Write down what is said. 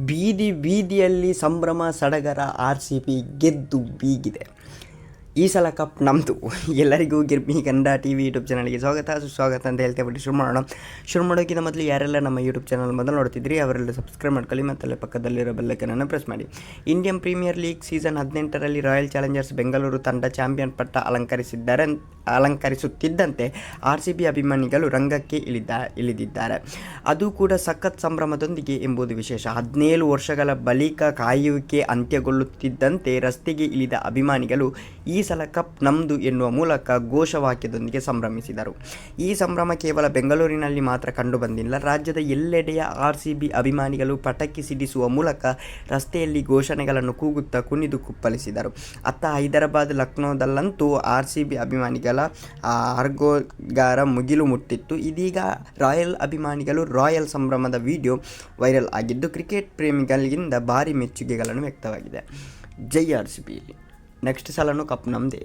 ಬೀದಿ ಬೀದಿಯಲ್ಲಿ ಸಂಭ್ರಮ ಸಡಗರ ಆರ್ ಸಿ ಬಿ ಗೆದ್ದು ಬೀಗಿದೆ. ಈ ಸಲ ಕಪ್ ನಮ್ಮದು ಎಲ್ಲರಿಗೂ Girmi Kannada T V YouTube ಚಾನಲ್ಗೆ ಸ್ವಾಗತ, ಸುಸ್ವಾಗತ ಅಂತ ಹೇಳ್ತಾ ಬಿಟ್ಟು ಶುರು ಮಾಡೋಣ. ಶುರು ಮಾಡೋಕ್ಕಿಂತ ಮೊದಲು ಯಾರೆಲ್ಲ ನಮ್ಮ ಯೂಟ್ಯೂಬ್ ಚಾನಲ್ ಮೊದಲು ನೋಡ್ತಿದ್ರಿ, ಅವರೆಲ್ಲ ಸಬ್ಸ್ಕ್ರೈಬ್ ಮಾಡ್ಕೊಳ್ಳಿ ಮತ್ತು ಅಲ್ಲೇ ಪಕ್ಕದಲ್ಲಿರೋ ಬೆಲ್ಲೈಕನನ್ನು ಪ್ರೆಸ್ ಮಾಡಿ. ಇಂಡಿಯನ್ ಪ್ರೀಮಿಯರ್ ಲೀಗ್ ಸೀಸನ್ ಹದಿನೆಂಟರಲ್ಲಿ ರಾಯಲ್ ಚಾಲೆಂಜರ್ಸ್ ಬೆಂಗಳೂರು ತಂಡ ಚಾಂಪಿಯನ್ ಪಟ್ಟ ಅಲಂಕರಿಸಿದ್ದಾರೆ ಅಲಂಕರಿಸುತ್ತಿದ್ದಂತೆ ಆರ್ ಸಿ ಬಿ ಅಭಿಮಾನಿಗಳು ರಂಗಕ್ಕೆ ಇಳಿದ, ಇಳಿದಿದ್ದಾರೆ. ಅದು ಕೂಡ ಸಖತ್ ಸಂಭ್ರಮದೊಂದಿಗೆ ಎಂಬುದು ವಿಶೇಷ. ಹದಿನೇಳು ವರ್ಷಗಳ ಬಳಿಕ ಕಾಯುವಿಕೆ ಅಂತ್ಯಗೊಳ್ಳುತ್ತಿದ್ದಂತೆ ರಸ್ತೆಗೆ ಇಳಿದ ಅಭಿಮಾನಿಗಳು ಈ ಸಲ ಕಪ್ ನಮ್ಮದು ಎನ್ನುವ ಮೂಲಕ ಘೋಷವಾಕ್ಯದೊಂದಿಗೆ ಸಂಭ್ರಮಿಸಿದರು. ಈ ಸಂಭ್ರಮ ಕೇವಲ ಬೆಂಗಳೂರಿನಲ್ಲಿ ಮಾತ್ರ ಕಂಡುಬಂದಿಲ್ಲ ರಾಜ್ಯದ ಎಲ್ಲೆಡೆಯ ಆರ್ ಸಿ ಬಿ ಅಭಿಮಾನಿಗಳು ಪಟಾಕಿ ಸಿಡಿಸುವ ಮೂಲಕ ರಸ್ತೆಯಲ್ಲಿ ಘೋಷಣೆಗಳನ್ನು ಕೂಗುತ್ತಾ ಕುಣಿದು ಕುಪ್ಪಲಿಸಿದರು ಅತ್ತ ಹೈದರಾಬಾದ್, ಲಕ್ನೋದಲ್ಲಂತೂ ಆರ್ ಸಿ ಬಿ ಅಭಿಮಾನಿಗಳ ಆರ್ಗೋಗಾರ ಮುಗಿಲು ಮುಟ್ಟಿತ್ತು. ಇದೀಗ ರಾಯಲ್ ಅಭಿಮಾನಿಗಳು ರಾಯಲ್ ಸಂಭ್ರಮದ ವಿಡಿಯೋ ವೈರಲ್ ಆಗಿದ್ದು, ಕ್ರಿಕೆಟ್ ಪ್ರೇಮಿಗಳಿಂದ ಭಾರಿ ಮೆಚ್ಚುಗೆಗಳನ್ನು ವ್ಯಕ್ತವಾಗಿದೆ. ಜೈ ಆರ್ ಸಿ ಬಿ ನೆಕ್ಸ್ಟ್ ಸಲನೂ ಕಪ್ ನಮ್ಮದೇ